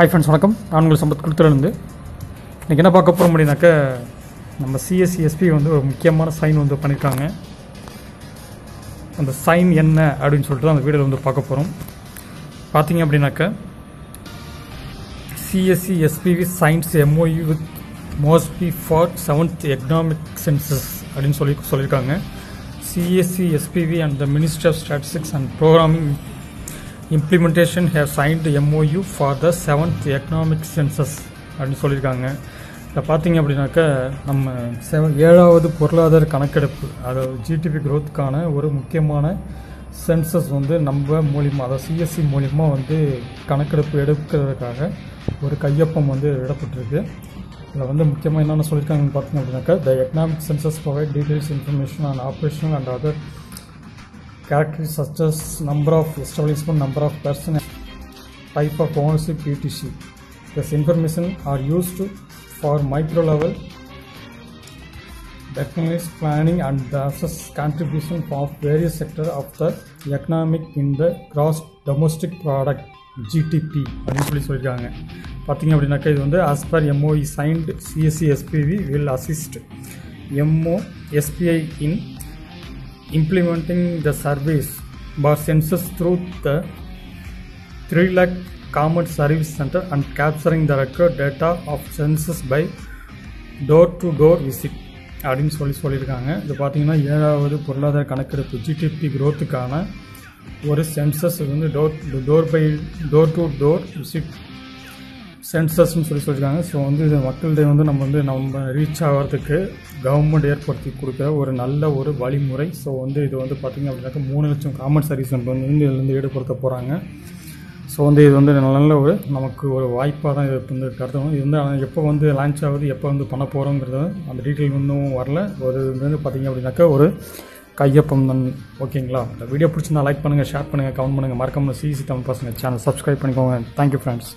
Hi friends வணக்கம். நான் உங்கள் சம்பத் குளத்துலேருந்து இன்றைக்கி என்ன பார்க்க போகிறோம் அப்படின்னாக்க நம்ம சிஎஸ்சிஎஸ்பி வந்து ஒரு முக்கியமான சைன் வந்து பண்ணியிருக்காங்க அந்த சைன் என்ன அப்படின்னு சொல்லிட்டு அந்த வீடியோவில் வந்து பார்க்க போகிறோம் பார்த்தீங்க அப்படின்னாக்க CSC SPV science MOU with MoSPI for seventh economic census அப்படின்னு சொல்லி சொல்லியிருக்காங்க. CSC SPV and the ministry of statistics and programming implementation have signed MOU for the seventh economic census அப்படின்னு சொல்லியிருக்காங்க. இதை பார்த்தீங்க அப்படின்னாக்கா நம்ம செவ ஏழாவது பொருளாதார கணக்கெடுப்பு அதாவது ஜிடிபி க்ரோத்துக்கான ஒரு முக்கியமான சென்சஸ் வந்து நம்ம மூலிமா அதாவது சிஎஸ்சி மூலிமா வந்து கணக்கெடுப்பு எடுக்கிறதுக்காக ஒரு கையொப்பம் வந்து இடப்பட்டிருக்கு. இதில் வந்து முக்கியமாக என்னென்ன சொல்லியிருக்காங்கன்னு பார்த்தீங்க அப்படின்னாக்கா the economic census provide details information and operational and other characteristics such as number of establishment, number of person, type of ownership, etc. This information are used for micro level definite planning and the assess contribution of various sector of the economic in the gross domestic product GDP அப்படின்னு சொல்லி சொல்லியிருக்காங்க பார்த்தீங்க அப்படின்னாக்கா இது வந்து as per MOE signed CSC SPV will assist MO SPI in implementing the surveys bar census through the 3 lakh common service center and capturing the record data of census by door to door visit அப்படின்னு சொல்லி சொல்லியிருக்காங்க இது பார்த்தீங்கன்னா ஏழாவது பொருளாதார கணக்கெடுப்பு GDP growthக்கான ஒரு census வந்து door door by door to door visit சென்சஸ்ன்னு சொல்லி சொல்லியிருக்காங்க. ஸோ வந்து இது மக்கள்கிட்ட வந்து நம்ம வந்து நம்ம ரீச் ஆகிறதுக்கு கவர்மெண்ட் ஏற்படுத்தி கொடுக்குற ஒரு நல்ல ஒரு வழிமுறை. ஸோ வந்து இது வந்து பார்த்திங்க அப்படின்னாக்கா மூணு லட்சம் காமன் சர்வீஸ் வந்து இதுலேருந்து ஈடுபடுத்த போகிறாங்க ஸோ வந்து இது வந்து நல்ல ஒரு நமக்கு ஒரு வாய்ப்பாக தான் இது வந்து கருதணும். இது வந்து ஆனால் எப்போ வந்து லான்ச் ஆகுது எப்போ வந்து பண்ண போகிறோங்கிறது அந்த டீட்டெயில் இன்னும் வரல. ஒரு இது வந்து பார்த்திங்க அப்படின்னாக்கா ஒரு கையொப்பம் தான். ஓகேங்களா இந்த வீடியோ பிடிச்சிருந்தா லைக் பண்ணுங்கள் ஷேர் பண்ணுங்கள் கமெண்ட் பண்ணுங்கள் மறக்காமல் சிசி தமிழ் பசங்க சேனல் சப்ஸ்கிரைப் பண்ணிக்கோங்க. Thank you friends